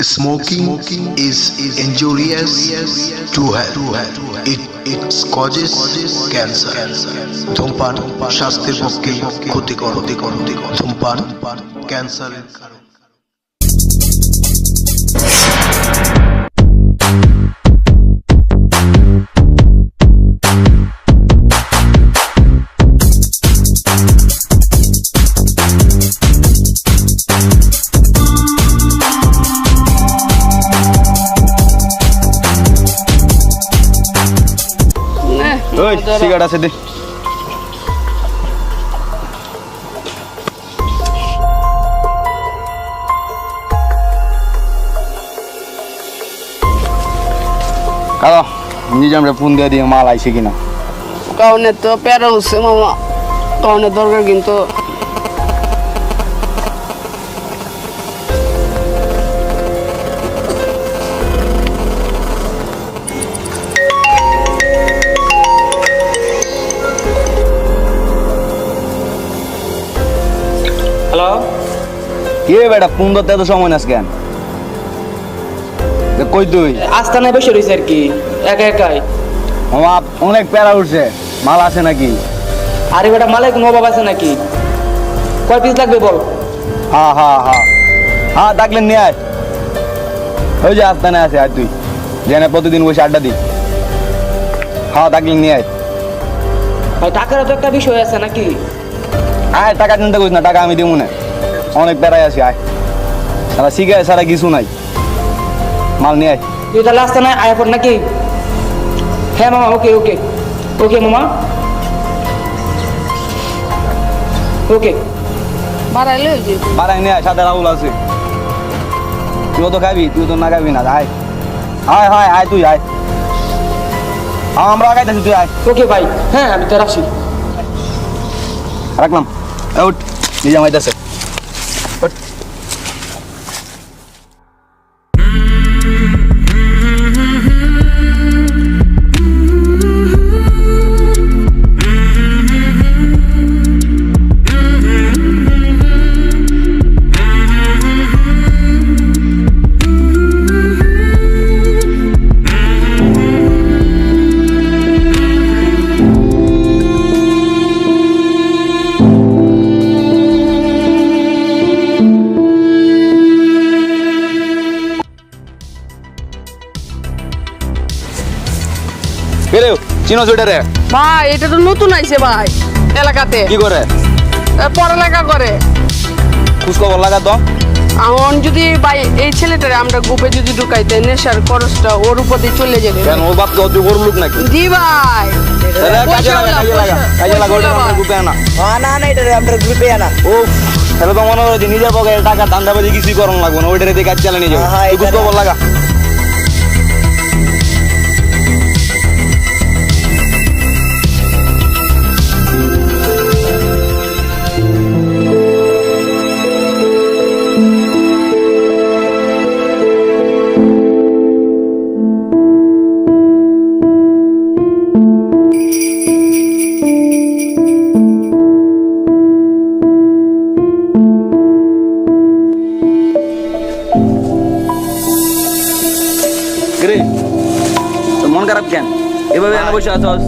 Smoking Smoking is is injurious injurious to health. It, it causes cancer. ধূমপান স্বাস্থ্যের পক্ষে ক্ষতিকর। ধূমপান ক্যান্সারের কারণ ওই সিগারেট আছে দে। কালো নিজে আমরা ফোন দিয়ে দিয়ে মাল আইছে কিনা? কারণে তো প্যারা হচ্ছে মামা। কাউনে দরকার কিন্তু কে বেটা ফোন ধরতে এত সময় নাস কেন? কই তুই? আস্তানায় বসে রয়েছে আর কি একা একাই। আমার অনেক প্যারা উঠছে মাল আছে নাকি? আরে বেটা মালিক নবাব আছে নাকি? কয় পিস লাগবে বল? হ্যাঁ হ্যাঁ হ্যাঁ হ্যাঁ ডাকলেন নিয়ে আয়। ওই যে আস্তানে আছে আর তুই। জেনে প্রতিদিন বসে আড্ডা দি হ্যাঁ ডাকলেন নিয়ে আয়। ভাই টাকারও তো একটা বিষয় আছে নাকি? আয় টাকা চিন্তা করিস না টাকা আমি দিব না। অনেক বেড়াই আছি আয়। সারা শিখে সারা কিছু নাই। মাল নিয়ে আয়। তুই তাহলে আস্তানায় আয় পর নাকি? হ্যাঁ মামা ওকে ওকে। ওকে মামা। ওকে। বাড়াইলে যে বাড়াই নিয়ে আয় সাথে রাহুল আছে। তুইও তো খাবি? তুই তো না খাবি না আয়। আয় হায় আয় তুই আয়। হ্যাঁ আমরা আগাইতেছি তুই আয়। ওকে ভাই হ্যাঁ আমি তো রাখছি। রাখলাম। উঠ নিজে মাইতেছে চিনো ভাই এটা তো নতুন আইছে ভাই এলাকাতে। কি করে? পড়ালেখা করে। খোঁজখবর লাগা তো। এখন যদি ভাই এই ছেলেটারে আমরা গ্রুপে যদি ঢুকাইতে নেশার খরচটা ওর উপর দিয়ে চলে যাবে। কেন? ওর বাপ তো বড় লোক নাকি? জি ভাই। কাজে লাগা কাজে লাগা কাজে লাগা ওটা আমরা গ্রুপে আনা। না না এটা আমরা গ্রুপে আনা। ও তাহলে তো মনে হয় নিজের পকেটে টাকা ধান্দাবাজি কিছুই করণ লাগবে না। ওইটারে দিয়ে কাজ চালিয়ে নিয়ে যাব। হ্যাঁ, এটা খোঁজখবর লাগা। বসে আছস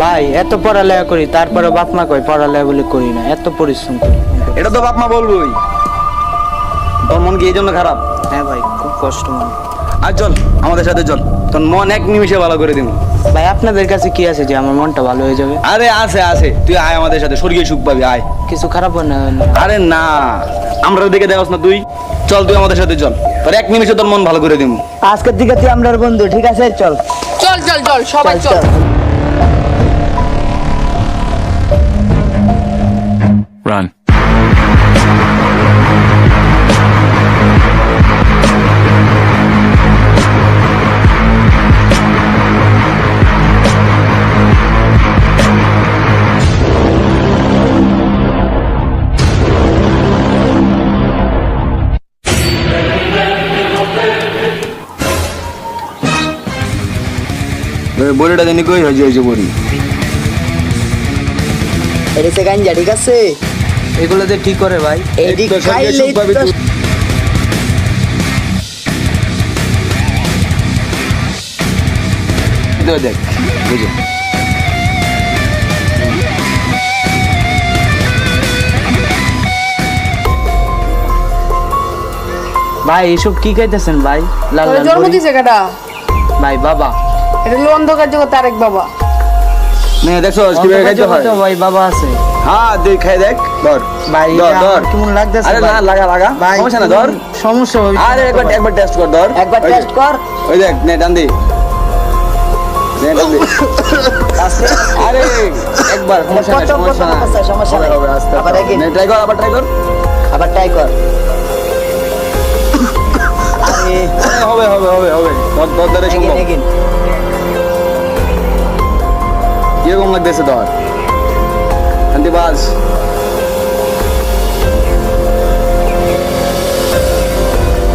ভাই এত পড়ালেখা করি তারপরে বাপ মা কই পড়ালেখা বলে করি না এত পরিশ্রম করি। এটা তো বাপ মা বলবোই। তোর মন কি এই জন্য খারাপ? হ্যাঁ ভাই খুব কষ্ট মনে। আর চল আমাদের সাথে চল। তোর মন এক নিমিষে ভালো করে দিব। ভাই আপনাদের কাছে কি আছে যে আমার মনটা ভালো হয়ে যাবে? আরে আছে আছে। তুই আয় আমাদের সাথে স্বর্গীয় সুখ পাবি আয়। কিছু খারাপ হয় না। আরে না। আমরা দেখে দেখস না তুই। চল তুই আমাদের সাথে চল। তোর এক নিমিষে তোর মন ভালো করে দিব। আজকের দিকে তুই আমরা বন্ধু ঠিক আছে? চল। চল চল সবাই চল Run. বড়িটা কই হয়ে যাইছে বড়ি। এটা সে ঠিক ঠিক করে ভাই? তো দেখ ভাই এসব কি খাইতেছেন ভাই? লাল লাল ভাই বাবা। এটা হলো অন্ধকার জগৎ তারেক বাবা। নে দেখছ কীভাবে খাইতে হয়। ভাই বাবা আছে। হ্যাঁ দেখ খাই দেখ ধর ভাই ধর ধর। কেমন লাগতেছে আরে না লাগা লাগা সমস্যা না ধর। সমস্যা হবে আরে একবার একবার টেস্ট কর ধর। একবার টেস্ট কর। ওই দেখ নে টান দি। আরে একবার সমস্যা সমস্যা আবার। নে ট্রাই কর আবার ট্রাই কর। আবার ট্রাই কর। হবে হবে হবে হবে। ধর ধর ধরে সম্ভব। এগিন কীরকম লাগতেছে ধর শান্তিবাজ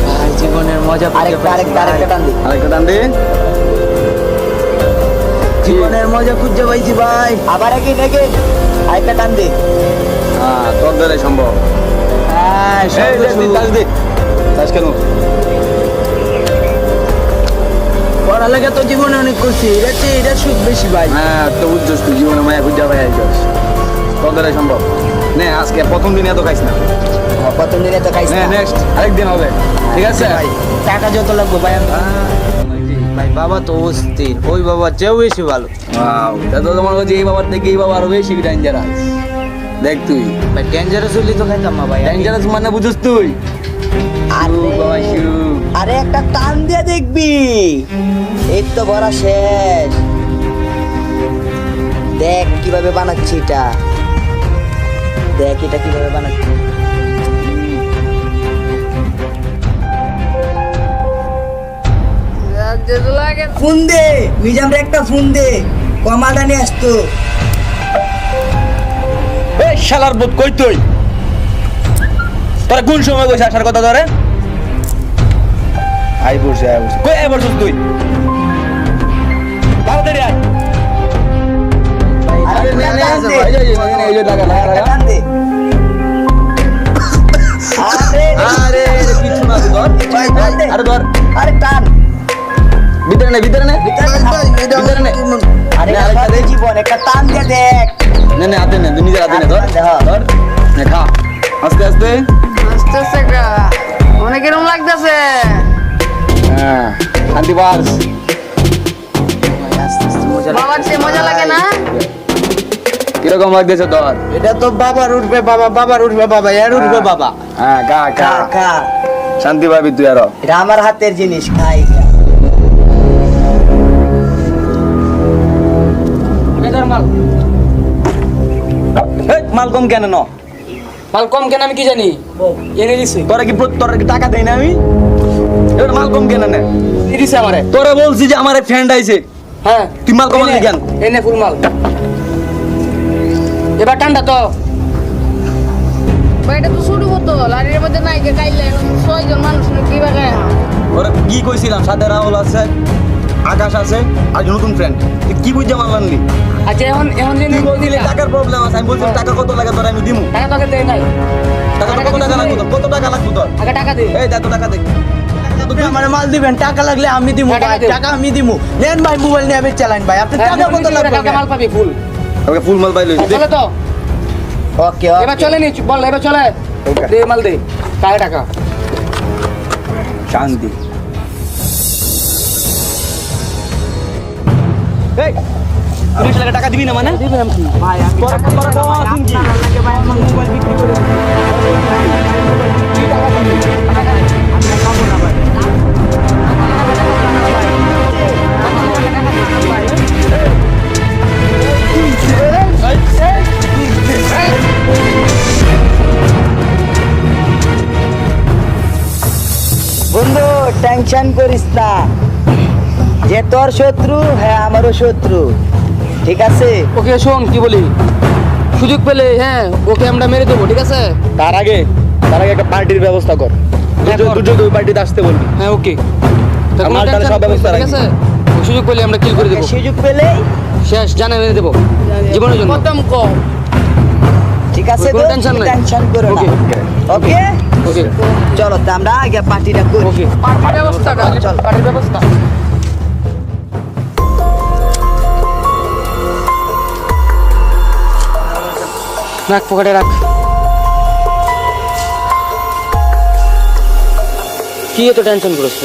ভাই জীবনের মজা আরেকটা আরেকটা আরেকটা টান দি আরেকটা টান দি জীবনের মজা খুঁজে পাইছি ভাই আবার এগিন এগিন আরেকটা টান দি হ্যাঁ তোর ধরে সম্ভব হ্যাঁ দে, টাচ কেন পড়ালেখা তো জীবনে অনেক করছি এটা চেয়ে এটা সুখ বেশি ভাই? হ্যাঁ তো বুঝছিস তুই জীবনে মায়া খুঁজা ভাই আইছস দ্বারাই সম্ভব? নে আজকে প্রথম দিন এত খাইস না। প্রথম দিনে তো না নেক্সট আরেকদিন হবে। ঠিক আছে? ভাই টাকা যত লাগবে ভাই ভাই বাবা তো অস্থির। ওই বাবা চেয়েও বেশি ভালো। তা তো তোমার কাছে এই বাবার থেকে এই বাবা আরও বেশি ডেঞ্জারাস দেখ তুই। ভাই ডেঞ্জারাস হইলে তো খাইতাম না ভাই ডেঞ্জারাস মানে বুঝছিস তুই। আরে। বাবা শুরু আরে একটা টান দিয়ে দেখবি। এই তো ভরা শেষ। দেখ কীভাবে বানাচ্ছি এটা। দেখ এটা কীভাবে বানাচ্ছি। ফোন দে মিজাম একটা ফোন দে। কমাটা নিয়ে আসতো এই শালার বোধ কই তুই? তোরা কোন সময় কইছ আসার কথা ধরে? আই বসে আই বসে কই আই বসছিস তুই তাড়াতাড়ি আয় আরে নে, নে, টান এই যে, এই যে, এই যে, লাগা, লাগা, লাগা। টান দে। আরে আরে কিছু না ধর ভাই, টান দে। আরে ধর আরে টান ভিতরে নে ভিতরে নে ভিতরে নে আরে আরেকটা দে। জীবন একটা টান দিয়ে দেখ নে নে হাতে নে নিজের হাতে নে ধর হ্যাঁ। ধর নে খা আস্তে আস্তে আস্তে আস্তে অনেক এরকম লাগতেছে হ্যাঁ শান্তি মজা লাগে না? কীরকম লাগতেছে এটা তো বাবার উঠবে বাবা বাবার উঠবে বাবা এর উঠবে বাবা। হ্যাঁ খা খা শান্তি পাবি তুই আরও। এটা আমার হাতের জিনিস খাই। মাল। কম কেন ন? মাল কম কেন আমি কি জানি? এনে দিছি। তোরা কি তোরা কি টাকা দেই না আমি? এবার মাল কম কেন নে দিছে আমারে। তোরা বলছি যে আমার ফ্রেন্ড আইছে। হ্যাঁ। তুই মাল এনে, কেন এনে ফুল মাল। এবার ঠান্ডা তো। এটা তো শুরু হতো। লারির মধ্যে নাই কে কাইলে এখন ছয়জন মানুষ কি বাগায় ওরা কি কইছিলাম? সাথে রাহুল আছে আকাশ আছে আর নতুন ফ্রেন্ড কি বুঝতে মারলাম নি আচ্ছা এখন এখন যে তুই বলছিলি টাকার প্রবলেম আছে আমি বলছি টাকা কত লাগে তোর আমি দিমু। টাকা তোকে দেয় নাই। টাকা কত টাকা লাগবে কত টাকা লাগবে তোর? আগে টাকা দে। এই এত টাকা দে। আমার মাল দিবেন টাকা লাগলে আমি টাকা দেব। টাকা আমি দিমু। নেন ভাই মোবাইল নিয়ে আমি চালান ভাই। আপনি টাকা কত লাগবে কালকে মাল পাবি ফুল। ওকে ফুল মাল পাইলো চলে তো। ওকে এবার চলে নি বল এবার চলে। দে মাল দে কাকে টাকা? শান্তি এই তিরিশ লাখ টাকা দিবি না মানে? ভাই আমি তোরা তোরা বাবা আছেন কি লাগে ভাই আমার মোবাইল বিক্রি করে টেনশন করিস না। যে তোর শত্রু হ্যাঁ আমারও শত্রু। ঠিক আছে? ওকে শোন কি বলি? সুযোগ পেলে হ্যাঁ ওকে আমরা মেরে দেবো ঠিক আছে? তার আগে তার আগে একটা পার্টির ব্যবস্থা কর। ওই পার্টিতে আসতে বলবি। হ্যাঁ ওকে। আমার তাহলে সব ব্যবস্থা ঠিক আছে? সুযোগ পেলে আমরা কিল করে দেবো। সুযোগ পেলেই শেষ জানা মেরে দেবো। জীবনের জন্য। কদম কম ঠিক আছে নাই। টেনশন করো Okay. ওকে? ওকে চলো আমরা আগে পার্টিটা করি। ওকে। পার্টির চল। পার্টির ব্যবস্থা। রাখ পকেটে রাখ। কি এত টেনশন করিস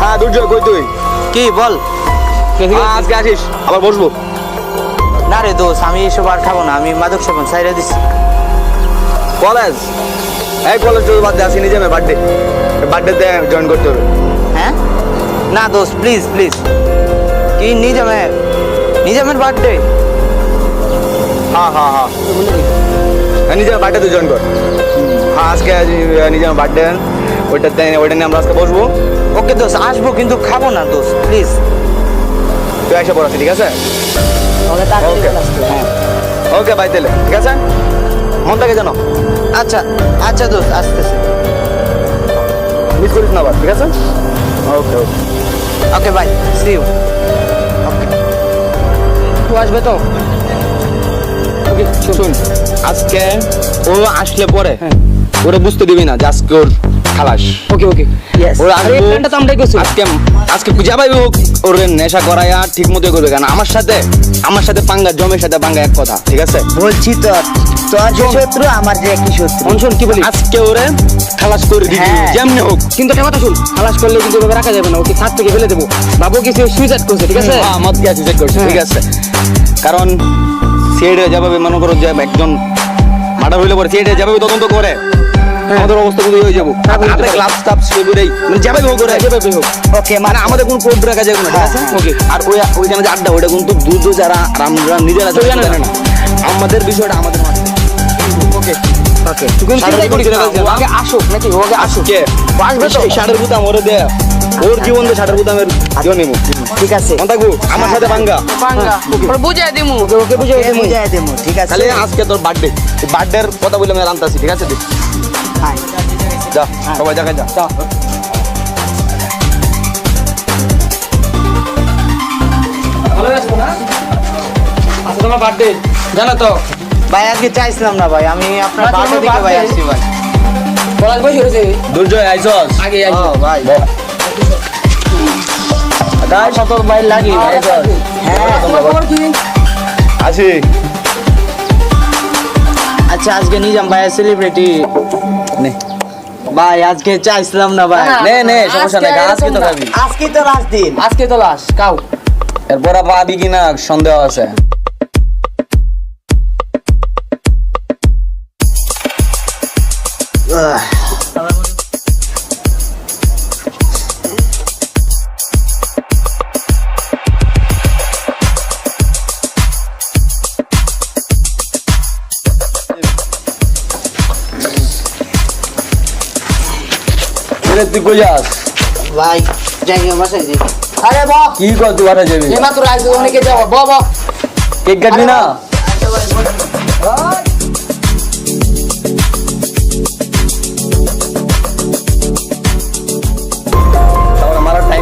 হ্যাঁ দুর্জয় কই তুই? কি বল। হ্যাঁ, আজকে আসিস। আবার বসবো? না রে দোষ আমি এসব আর খাব না আমি মাদক সেবন সাইরা দিছি। কলেজ এই কলেজ তোর বাদ দিয়ে আসি নিজে বার্থডে বার্থডেতে জয়েন করতে হবে। হ্যাঁ? না দোষ প্লিজ প্লিজ কি নিজামে নিজামের বার্থডে হ্যাঁ হ্যাঁ হ্যাঁ হ্যাঁ, নিজের বার্থডেতে জয়েন কর। হ্যাঁ আজকে আজ, নিজের বার্থডে ওইটাতে ওইটা নিয়ে আমরা আজকে বসবো। ওকে দোষ আসব কিন্তু খাব না দোষ প্লিজ তুই এসে পড়াচ্ছি ঠিক আছে? হ্যাঁ। ওকে বাই তাহলে। ঠিক আছে? মন থাকে জানো? আচ্ছা আচ্ছা দোস্ত আসতেছে। মিস করিস না আবার ঠিক আছে? Okay okay okay bye see you okay তুই আসবে তো? ওকে শুন আজকে ও আসলে পরে ওরে বুঝতে দিবি না যে আজকে ওর খালাস। ওকে ওকে ইয়েস ওরা প্ল্যানটা তো আমরাই করছি। আজকে আজকে খুঁজে পাইবে হোক ওর নেশা করাইয়া ঠিক মতো করবে কেন? আমার সাথে আমার সাথে পাঙ্গা জমের সাথে পাঙ্গা এক কথা ঠিক আছে? বলছি তো তোর যে শত্রু আমার যে একই শত্রু। শোন কি বলি? আজকে ওরে খালাস করে দিবি। হ্যাঁ। যেমনি হোক। কিন্তু একটা কথা শুন খালাস করলে কিন্তু রাখা যাবে না। ওকে ছাদ থেকে ফেলে দেবো। বাবু কিছু সুইসাইড করছে ঠিক আছে? হ্যাঁ, মত গিয়ে সুইসাইড করছে ঠিক আছে। কারণ সিএডে যাবে মনে করো যে একজন মার্ডার হইলে পরে সিএডে যাবে তদন্ত করে। আমাদের অবস্থা খুবই হয়ে যাব। হাতে গ্লাভস টাপস সেগুলোই। মানে যাবে হোক করে। যাবে হোক ওকে মানে আমাদের কোনো কোড রাখা যাবে না হ্যাঁ, ওকে আর ওই ওইখানে যে আড্ডা ওইটা কিন্তু যারা আমরা নিজেরা জানে না। আমাদের বিষয়টা আমাদের মাথায় ওকে আগে আসুক নাকি ও আসুক। কে? আসবে তো? সেই বুতাম ওরে দে। ওর জীবন নিবো। ঠিক আছে। মন থাকব আমার সাথে পাঙ্গা পাঙ্গা বুঝাই দিমু। ওকে বুঝে ওকে বুঝাই দেবো ঠিক আছে। তাহলে আজকে তোর বার্থডে বার্থডের কথা বলে আমি আনতাছি ঠিক আছে? হ্যাঁ। যা সবাই জায়গায় যা আচ্ছা তোমার বার্থডে জানো তো ভাই আজকে চাইছিলাম না ভাই আমি আপনার বার্থডে দিকে ভাই। আসছি ভাই। পলাশ বসে রয়েছে দুর্জয় আইসস? আগে ও ভাই। দাই শত ভাই লাগি ভাই হ্যাঁ খবর কি আছি আচ্ছা আজকে নিজাম ভাই সেলিব্রিটি নে। ভাই আজকে চাইছিলাম না ভাই। হ্যাঁ। নে নে সমস্যা নাই আজকে তো খাবি। আজকে তো লাস্ট দিন। আজকে তো লাশ কাউ এরপর পাবি কিনা সন্দেহ আছে। এরে তুই কই যাস? ভাই যাই বাসায় যাই। আরে বাহ কি কর তুই বাসা যাবি? এই মাত্র আইছে অনেকে যাব বাহ বাহ কেক কাটবি না?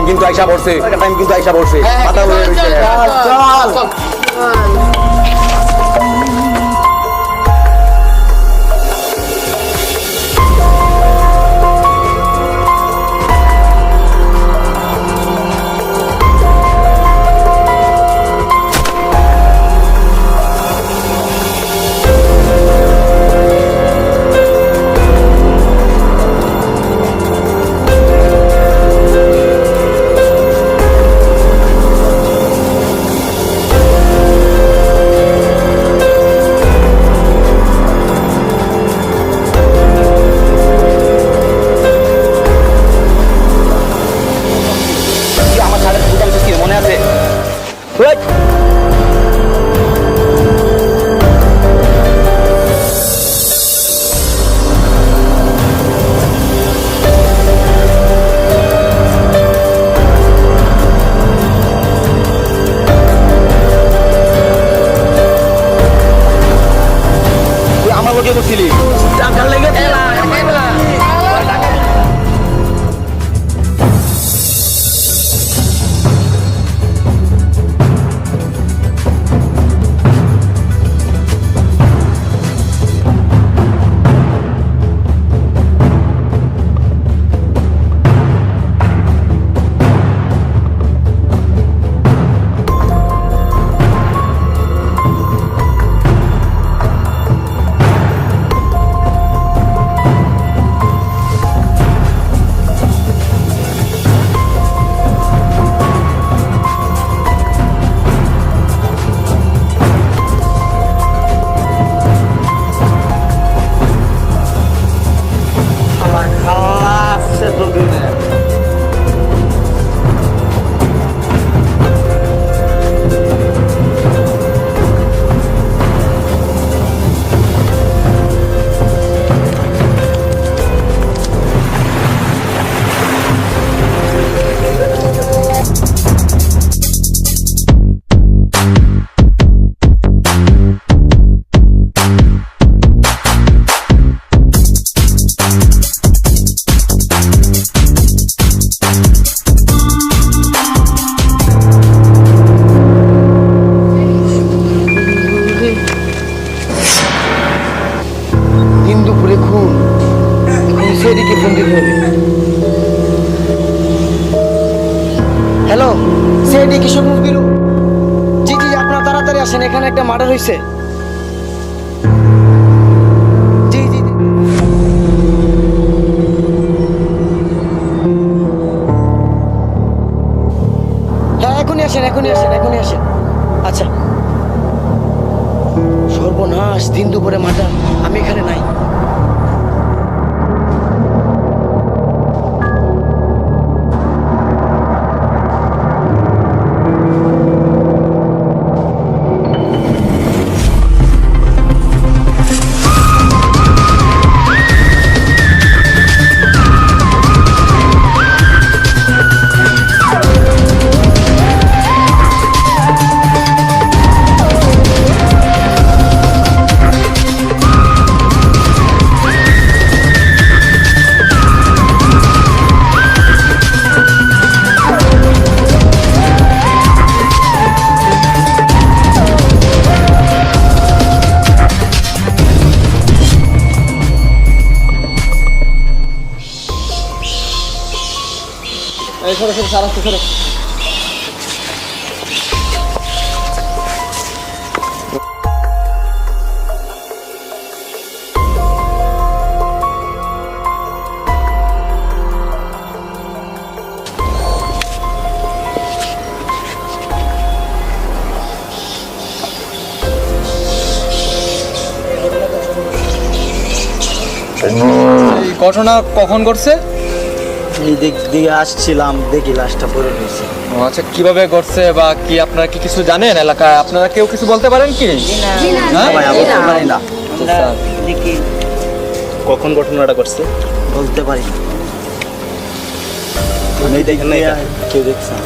কিন্তু আইসা পড়ছে টাইম কিন্তু আইসা পড়ছে। মাথা রইছে। চল। আমাকে করছিলি টাকার লেগে হয়েছে। হ্যাঁ এখনই আসেন এখনই আসেন এখনই আসেন। আচ্ছা। সর্বনাশ, দিন দুপুরে মার্ডার আমি এখানে নাই। এই ঘটনা কখন ঘটছে? এই দিক দিয়ে আসছিলাম দেখি লাশটা পড়ে রয়েছে। ও আচ্ছা কীভাবে ঘটছে বা কি আপনারা কি কিছু জানেন এলাকায়? আপনারা কেউ কিছু বলতে পারেন কি? হ্যাঁ? ভাই আমি বলতে পারি না। আচ্ছা। দেখি। কখন ঘটনাটা ঘটছে? বলতে পারি না। আমি দেখেন নাই কেউ দেখছে না।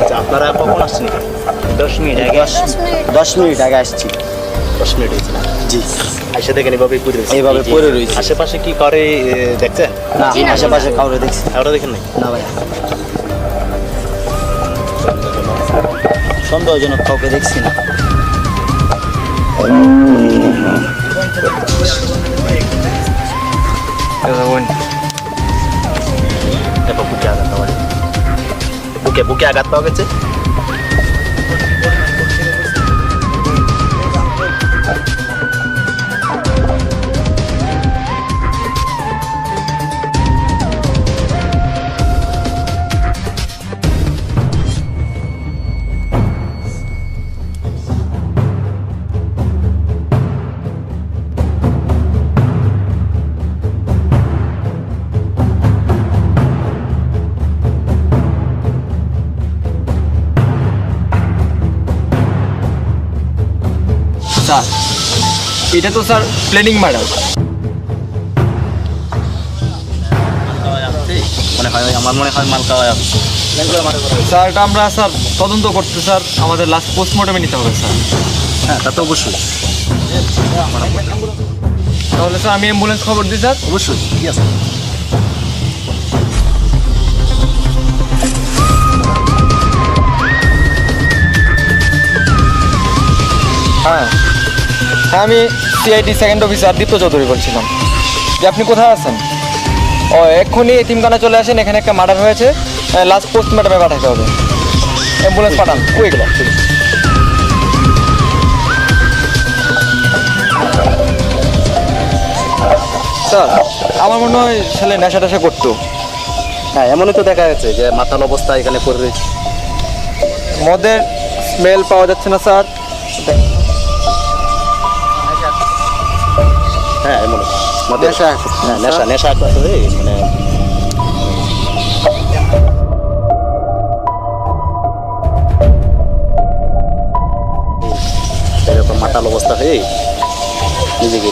আচ্ছা আপনারা কখন আসছেন দশ মিনিট আগে? দশ মিনিট আগে আসছি। দশ মিনিট হয়েছে না? জি। এসে দেখেন এভাবে পড়ে রয়েছে। এইভাবে পড়ে রয়েছে। আশেপাশে কি করে দেখছেন না আশেপাশে কাউরে দেখছি। ওটা দেখেন নাই? না ভাই সন্দেহজনক কাউকে দেখছি না। বুকে আঘাত পাওয়া গেছে। বুকে বুকে আঘাত পাওয়া গেছে? স্যার এটা তো স্যার প্ল্যানিং মার্ডার মনে হয় আমার মনে হয় মাল খাওয়া যাচ্ছে স্যার এটা আমরা স্যার তদন্ত করতে স্যার আমাদের লাস্ট পোস্টমর্টমে নিতে হবে স্যার। হ্যাঁ তা তো অবশ্যই। তাহলে স্যার আমি অ্যাম্বুলেন্স খবর দিই স্যার। অবশ্যই ঠিক আছে। হ্যাঁ হ্যাঁ। আমি CID second officer Dipto Chowdhury বলছিলাম। যে আপনি কোথায় আছেন? ও এক্ষুনি এতিমখানা চলে আসেন এখানে একটা মার্ডার হয়েছে। লাস্ট পোস্টমর্টমে পাঠাতে হবে। অ্যাম্বুলেন্স পাঠান। কই গেল? স্যার আমার মনে হয় ছেলে নেশা টেশা করতো। হ্যাঁ এমনই তো দেখা যাচ্ছে যে মাতাল অবস্থা এখানে পড়ে রয়েছে। মদের স্মেল পাওয়া যাচ্ছে না স্যার। হ্যাঁ মনে নেশা। হ্যাঁ নেশা মানে- মাতাল অবস্থা হয়ে নিজেকে